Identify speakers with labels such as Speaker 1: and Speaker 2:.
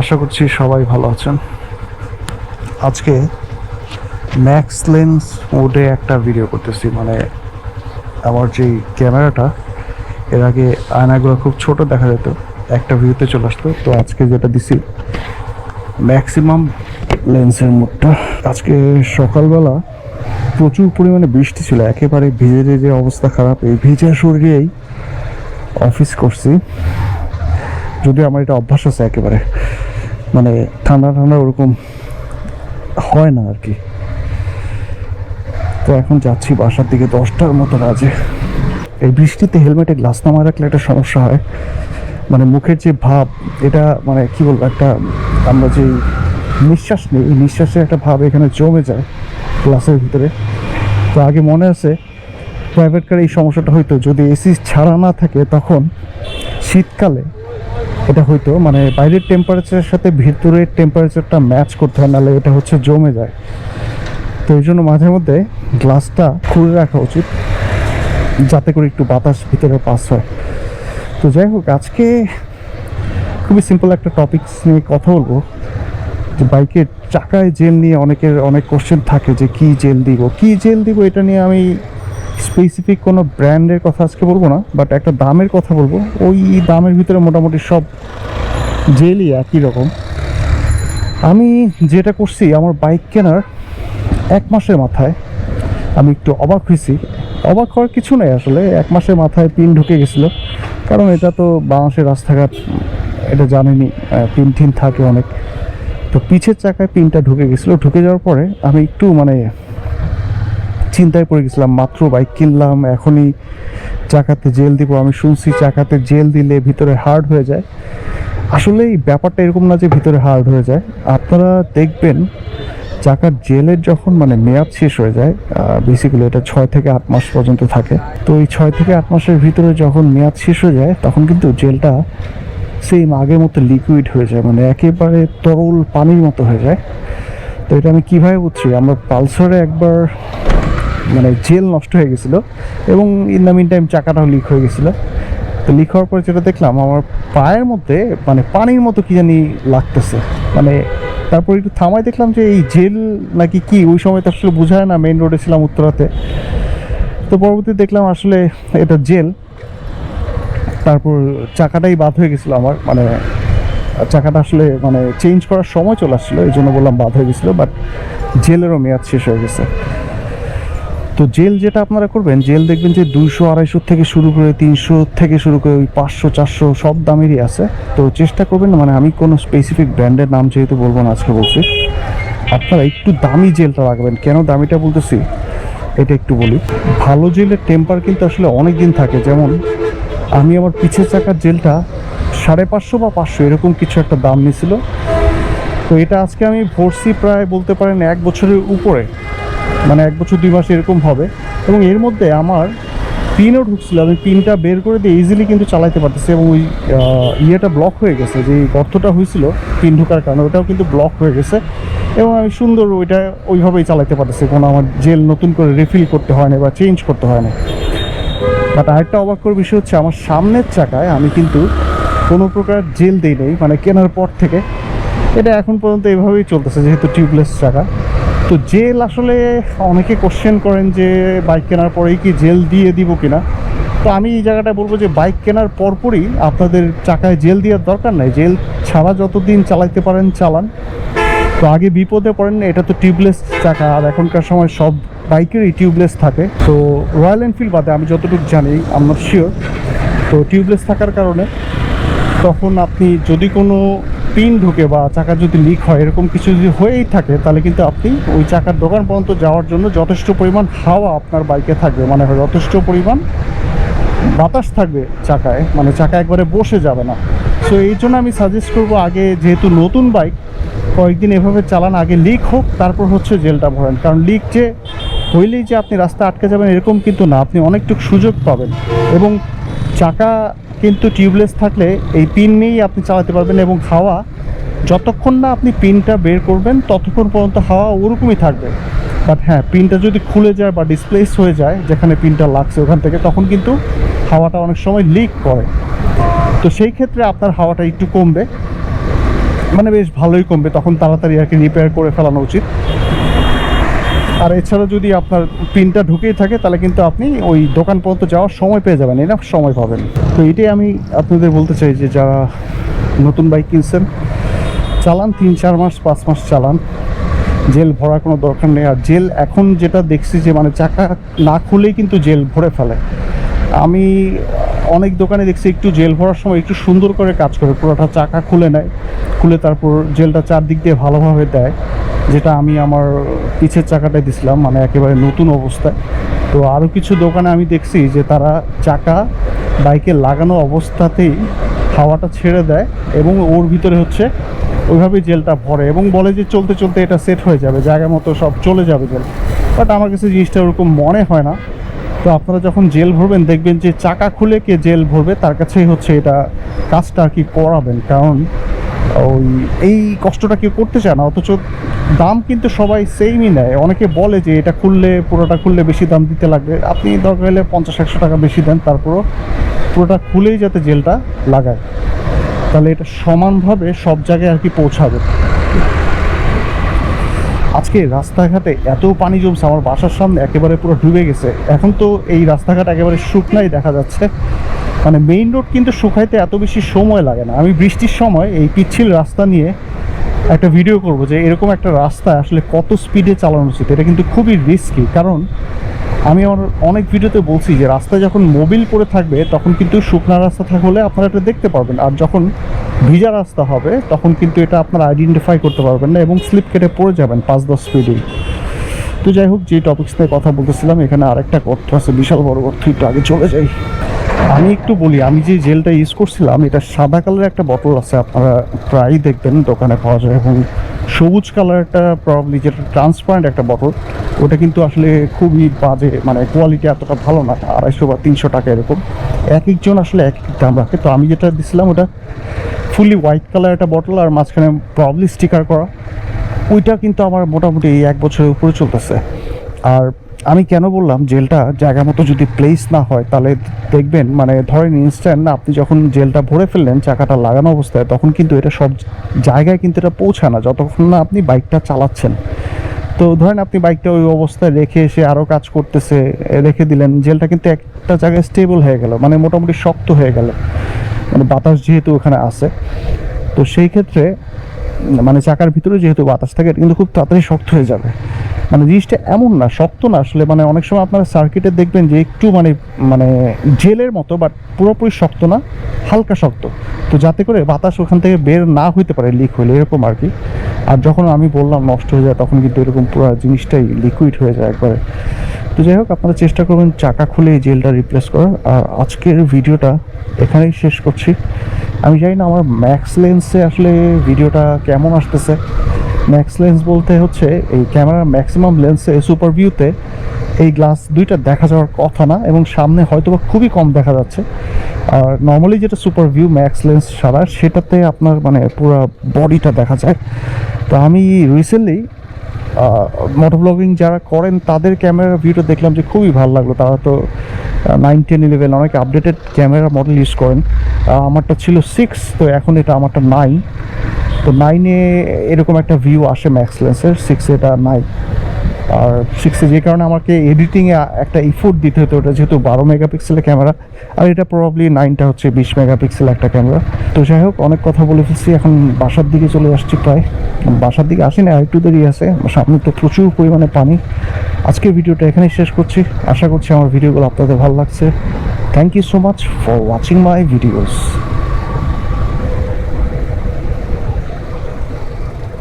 Speaker 1: আশা করছি সবাই ভালো আছেন। আজকে ম্যাক্স লেন্স মোডে একটা ভিডিও করতেছি মানে আমার যে ক্যামেরাটা, এর আগে আয়নাগুলো খুব ছোট দেখা যেত, একটা ভিউতে চলে আসতো। তো আজকে যেটা দিছি ম্যাক্সিমাম লেন্সের মোডটা আজকে সকালবেলা প্রচুর পরিমাণে বৃষ্টি ছিল, একেবারে ভিজে যে অবস্থা খারাপ। এই ভিজা শরীরেই অফিস করছি। যদিও আমার এটা অভ্যাস আছে একেবারে। মানে ঠান্ডা ঠান্ডা ওরকম হয় না আর কি। তো এখন যাচ্ছি বাসার দিকে দশটার মতো বাজে। এই বৃষ্টিতে হেলমেটে গ্লাস নামা রাখলে একটা সমস্যা হয়। মানে মুখের যে ভাব, এটা মানে কি বলব, একটা আমরা যে নিঃশ্বাস নিই, এই নিঃশ্বাসের একটা ভাব এখানে জমে যায় গ্লাসের ভিতরে। তো আগে মনে আছে প্রাইভেট কারে এই সমস্যাটা হইতো। যদি এসি ছাড়া না থাকে, তখন শীতকালে এটা হয়তো মানে বাইরের টেম্পারেচারের সাথে ভিতরের টেম্পারেচারটা ম্যাচ করতে হয়, নাহলে এটা হচ্ছে জমে যায়। তো এই জন্য মাঝে মধ্যে গ্লাসটা খুলে রাখা উচিত, যাতে করে একটু বাতাস ভিতরে পাস হয়। তো যাই হোক, আজকে খুবই সিম্পল একটা টপিকস নিয়ে কথা বলব। যে বাইকের চাকায় জেল নিয়ে অনেকের অনেক কোশ্চেন থাকে যে কি জেল দিব? কি জেল দিব? এটা নিয়ে আমি স্পেসিফিক কোনো ব্র্যান্ডের কথা আজকে বলব না বাট একটা দামের কথা বলব। ওই দামের ভিতরে মোটামুটি সব জেলই একই রকম। আমি যেটা করছি, আমার বাইক কেনার এক মাসের মাথায় আমি একটু অবাক হয়েছি। অবাক হওয়ার কিছু নেই আসলে, এক মাসের মাথায় পিন ঢুকে গেছিল। কারণ এটা তো বাংলাদেশের রাস্তাঘাট, এটা জানেনি পিন টিন থাকে অনেক। তো পিছের চাকায় পিনটা ঢুকে গেছিল। ঢুকে যাওয়ার পরে আমি একটু মানে চিন্তায় পড়ে গেছিলাম, মাত্র বাইক কিনলাম, এখনই চাকাতে জেল দিব। আমি শুনছি চাকাতে জেল দিলে ভিতরে হার্ড হয়ে যায়। আসলে এই ব্যাপারটা এরকম না যে ভিতরে হার্ড হয়ে যায়। আপনারা দেখবেন, চাকার জেলের যখন মানে মেয়াদ শেষ হয়ে যায় বেসিক্যালি এটা ছয় থেকে আট মাস পর্যন্ত থাকে। তো এই ছয় থেকে আট মাসের ভিতরে যখন মেয়াদ শেষ হয়ে যায়, তখন কিন্তু জেলটা সেম আগের মতো লিকুইড হয়ে যায়। মানে একেবারে তরল পানির মতো হয়ে যায়। তো এটা আমি কীভাবে বুঝছি? আমরা পালসারে একবার মানে জেল নষ্ট হয়ে গেছিল এবং ইন দ্য মিন টাইম চাকাটাও লিক হয়ে গেছিল। তো লিক হওয়ার পরে যেটা দেখলাম, আমার পায়ের মধ্যে মানে পানির মতো কি জানি লাগতেছে। মানে তারপর একটু থামায় দেখলাম যে এই জেল নাকি কি? ওই সময় তো আসলে বোঝায় না মেইন রোডে ছিলাম উত্তরাতে। তো পরবর্তীতে দেখলাম আসলে এটা জেল। তারপর চাকাটাই বাদ হয়ে গেছিল আমার মানে চাকাটা আসলে মানে চেঞ্জ করার সময় চলে আসছিল, এই জন্য বললাম বাদ হয়ে গেছিল বাট জেলেরও মেয়াদ শেষ হয়ে গেছে। তো জেল যেটা আপনারা করবেন, জেল দেখবেন যে দুইশো, আড়াইশো থেকে শুরু করে তিনশো থেকে শুরু করে ওই পাঁচশো, চারশো সব দামেরই আছে। তো চেষ্টা করবেন মানে আমি কোনো স্পেসিফিক ব্র্যান্ডের নাম যেহেতু বলব না আজকে বলছি, আপনারা একটু দামি জেলটা রাখবেন। কেন দামিটা বলতেছি? এটা একটু বলি। ভালো জেলের টেম্পার কিন্তু আসলে অনেক দিন থাকে। যেমন, আমি আমার পিছের চাকার জেলটা সাড়ে পাঁচশো বা পাঁচশো এরকম কিছু একটা দাম নিয়েছিল তো এটা আজকে আমি ভরছি প্রায় বলতে পারেন এক বছরের উপরে। মানে এক বছর দুই মাস এরকম হবে। এবং এর মধ্যে আমার পিনও ঢুকছিল, আমি পিনটা বের করে দিয়ে ইজিলি কিন্তু চালাইতে পারতেছি এবং ওই ইয়েটা ব্লক হয়ে গেছে, যে গর্তটা হয়েছিল পিন ঢোকার কারণে, ওটাও কিন্তু ব্লক হয়ে গেছে। এবং আমি সুন্দর ওইটা ওইভাবেই চালাইতে পারতেছি, কোনো আমার জেল নতুন করে রিফিল করতে হয় না বা চেঞ্জ করতে হয় না। বাট আরেকটা অবাক করার বিষয় হচ্ছে, আমার সামনের চাকায় আমি কিন্তু কোনো প্রকার জেল দিই নেই মানে কেনার পর থেকে। এটা এখন পর্যন্ত এভাবেই চলতেছে, যেহেতু টিউবলেস চাকা। তো জেল আসলে অনেকে কোশ্চেন করেন যে বাইক কেনার পরেই কি জেল দিয়ে দিব কিনা? তো আমি এই জায়গাটা বলব যে বাইক কেনার পরপরই আপনাদের চাকায় জেল দেওয়ার দরকার নাই। জেল ছাড়া যতদিন চালাইতে পারেন, চালান। তো আগে বিপদে পড়েন, এটা তো টিউবলেস চাকা। আর এখনকার সময় সব বাইকেরই টিউবলেস থাকে। তো রয়্যাল এনফিল্ড বাদে আমি যতটুকু জানি আমার শিওর তো টিউবলেস থাকার কারণে তখন আপনি যদি কোনো পিন ঢুকে বা চাকা যদি লিক হয়, এরকম কিছু যদি হয়েই থাকে, তাহলে কিন্তু আপনি ওই চাকার দোকান পর্যন্ত যাওয়ার জন্য যথেষ্ট পরিমাণ হাওয়া আপনার বাইকে থাকবে। মানে যথেষ্ট পরিমাণ বাতাস থাকবে চাকায়। মানে চাকা একবারে বসে যাবে না। সো এই জন্য আমি সাজেস্ট করব আগে যেহেতু নতুন বাইক কয়েকদিন এভাবে চালান, আগে লিক হোক, তারপর হচ্ছে জেলটা ভরেন। কারণ লিক যে হইলেই যে আপনি রাস্তা আটকে যাবেন, এরকম কিন্তু না। আপনি অনেকটুকু সুযোগ পাবেন। এবং চাকা কিন্তু টিউবলেস থাকলে এই পিন নিয়েই আপনি চালাতে পারবেন এবং হাওয়া, যতক্ষণ না আপনি পিনটা বের করবেন, ততক্ষণ পর্যন্ত হাওয়া ওরকমই থাকবে। বাট হ্যাঁ পিনটা যদি খুলে যায় বা ডিসপ্লেস হয়ে যায়, যেখানে পিনটা লাগছে ওখান থেকে, তখন কিন্তু হাওয়াটা অনেক সময় লিক করে। তো সেই ক্ষেত্রে আপনার হাওয়াটা একটু কমবে। মানে বেশ ভালোই কমবে, তখন তাড়াতাড়ি আর কি রিপেয়ার করে ফেলানো উচিত। আর এছাড়া যদি আপনার পিনটা ঢুকেই থাকে, তাহলে কিন্তু আপনি ওই দোকান পর্যন্ত যাওয়ার সময় পেয়ে যাবেন এনাফ সময় পাবেন। তো এটাই আমি আপনাদের বলতে চাই যে যারা নতুন বাইক কিনছেন, চালান তিন চার মাস, পাঁচ মাস চালান। জেল ভরার কোনো দরকার নেই। আর জেল এখন যেটা দেখছি যে মানে চাকা না খুলেই কিন্তু জেল ভরে ফেলে। আমি অনেক দোকানে দেখছি একটু জেল ভরার সময় একটু সুন্দর করে কাজ করে, পুরোটা চাকা খুলে নেয়, খুলে তারপর জেলটা চারদিক দিয়ে ভালোভাবে দেয়। যেটা আমি আমার পিছের চাকাটায় দিছিলাম মানে একেবারে নতুন অবস্থায়। তো আরও কিছু দোকানে আমি দেখছি যে তারা চাকা বাইকে লাগানো অবস্থাতেই হাওয়াটা ছেড়ে দেয় এবং ওর ভিতরে হচ্ছে ওইভাবেই জেলটা ভরে এবং বলে যে চলতে চলতে এটা সেট হয়ে যাবে, জায়গা মতো সব চলে যাবে জেল। বাট আমার কাছে জিনিসটা ওরকম মনে হয় না। তো আপনারা যখন জেল ভরবেন, দেখবেন যে চাকা খুলে কে জেল ভরবে, তার কাছেই হচ্ছে এটা কাজটা আর কি করাবেন। কারণ ওই এই কষ্টটা কেউ করতে চায় না, অথচ দাম কিন্তু সবাই সেমই নেয়। অনেকে বলে যে এটা খুললে, পুরোটা খুললে বেশি দাম দিতে লাগবে। আপনি দরকার হলে পঞ্চাশ, একশো টাকা বেশি দেন, তারপরও পুরোটা খুলেই যাতে জেলটা লাগায়। তাহলে এটা সমানভাবে সব জায়গায় আর কি পৌঁছাবে। আজকে রাস্তাঘাটে এত পানি জমছে, আমার বাসার সামনে একেবারে পুরো ডুবে গেছে। এখন তো এই রাস্তাঘাট একেবারে শুকনাই দেখা যাচ্ছে। মানে মেইন রোড কিন্তু শুকাইতে এত বেশি সময় লাগে না। আমি বৃষ্টির সময় এই পিচ্ছিল রাস্তা নিয়ে একটা ভিডিও করব যে এরকম একটা রাস্তা আসলে কত স্পিডে চালানো উচিত, এটা কিন্তু খুবই রিস্কি কারণ আমি আমার অনেক ভিডিওতে বলছি যে রাস্তায় যখন মোবিল পড়ে থাকবে, তখন কিন্তু শুকনা রাস্তা থাকলে আপনারা এটা দেখতে পারবেন। আর যখন ভিজা রাস্তা হবে, তখন কিন্তু এটা আপনারা আইডেন্টিফাই করতে পারবেন না এবং স্লিপ কেটে পড়ে যাবেন পাঁচ দশ স্পিডেই তো যাই হোক যে টপিক্স নিয়ে কথা বলতেছিলাম, এখানে আরেকটা গর্ত আছে, বিশাল বড় গর্ত একটু আগে চলে যাই। আমি একটু বলি, আমি যে জেলটা ইউজ করছিলাম, এটা সাদা কালারের একটা বোতল আছে, আপনারা প্রায়ই দেখবেন দোকানে পাওয়া যায়, এবং সবুজ কালারটা প্রবলি যেটা ট্রান্সপারেন্ট একটা বোতল ওটা কিন্তু আসলে খুবই বাজে মানে কোয়ালিটি এতটা ভালো না, আড়াইশো বা তিনশো টাকা এরকম। এক একজন আসলে এক এক দাম রাখে। তো আমি যেটা দিছিলাম, ওটা ফুলি হোয়াইট কালার একটা বটল আর মাঝখানে প্রবলি স্টিকার করা। ওইটা কিন্তু আমার মোটামুটি এক বছরের উপরে চলতেছে। আর আমি কেন বললাম, জেলটা জায়গা মতো যদি প্লেস না হয়, তাহলে দেখবেন মানে ধরেন ইনস্ট্যান্ট আপনি যখন জেলটা ভরে ফেললেন, চাকাটা লাগানো অবস্থায়, তখন কিন্তু এটা সব জায়গায় কিন্তু এটা পৌঁছায় না। যতক্ষণ না আপনি বাইকটা চালাচ্ছেন। তো ধরেন আপনি বাইকটা ওই অবস্থায় রেখে এসে আরও কাজ করতেছে রেখে দিলেন, জেলটা কিন্তু একটা জায়গায় স্টেবল হয়ে গেল মানে মোটামুটি শক্ত হয়ে গেল। মানে বাতাস যেহেতু ওখানে আছে, তো সেই ক্ষেত্রে মানে চাকার ভিতরে যেহেতু বাতাস থাকে কিন্তু খুব তাড়াতাড়ি শক্ত হয়ে যাবে। মানে জিনিসটা এমন না, শক্ত না আসলে। মানে অনেক সময় আপনারা সার্কিটে দেখবেন যে একটু মানে মানে জেলের মতো বাট পুরোপুরি শক্ত না, হালকা শক্ত। তো যাতে করে বাতাস ওখান থেকে বের না হইতে পারে লিক হইলে, এরকম আর কি। আর যখন আমি বললাম নষ্ট হয়ে যায়, তখন কিন্তু এরকম পুরো জিনিসটাই লিকুইড হয়ে যায় একবারে। তো যাই হোক, আপনারা চেষ্টা করবেন চাকা খুলে এই জেলটা রিপ্লেস করার। আর আজকের ভিডিওটা এখানেই শেষ করছি। আমি জানি না আমার ম্যাক্স লেন্সে আসলে ভিডিওটা কেমন আসতেছে। ম্যাক্স লেন্স বলতে হচ্ছে এই ক্যামেরার ম্যাক্সিমাম লেন্সে সুপার ভিউতে এই গ্লাস দুইটা দেখা যাওয়ার কথা না এবং সামনে হয়তো বা খুবই কম দেখা যাচ্ছে। আর নর্মালি যেটা সুপার ভিউ ম্যাক্স লেন্স সারা সেটাতে আপনার মানে পুরো বডিটা দেখা যায়। তো আমি রিসেন্টলি মোটো ব্লগিং যারা করেন, তাদের ক্যামেরা ভিউটা দেখলাম যে খুবই ভালো লাগল। তারা তো নাইন টেন ইলেভেন অনেক আপডেটেড ক্যামেরা মডেল ইউজ করেন। আমারটা ছিল সিক্স তো এখন এটা আমারটা নাইন তো নাইনে এরকম একটা ভিউ আসে ম্যাক্স লেন্সের সিক্সে এটা নাই আর সিক্সে যে কারণে আমাকে এডিটিংয়ে একটা ইফোর্ট দিতে হতো, ওটা যেহেতু বারো মেগাপিক্সেলের ক্যামেরা আর এটা প্রবাবলি নাইনটা হচ্ছে বিশ মেগাপিক্সেল একটা ক্যামেরা তো যাই হোক, অনেক কথা বলে ফেলছি, এখন বাসার দিকে চলে আসছি প্রায়। বাসার দিকে আসি না একটু দেরি আছে, সামনে তো প্রচুর পরিমাণে পানি। আজকের ভিডিওটা এখানেই শেষ করছি, আশা করছি আমার ভিডিওগুলো আপনাদের ভালো লাগছে। Thank you so much for watching my videos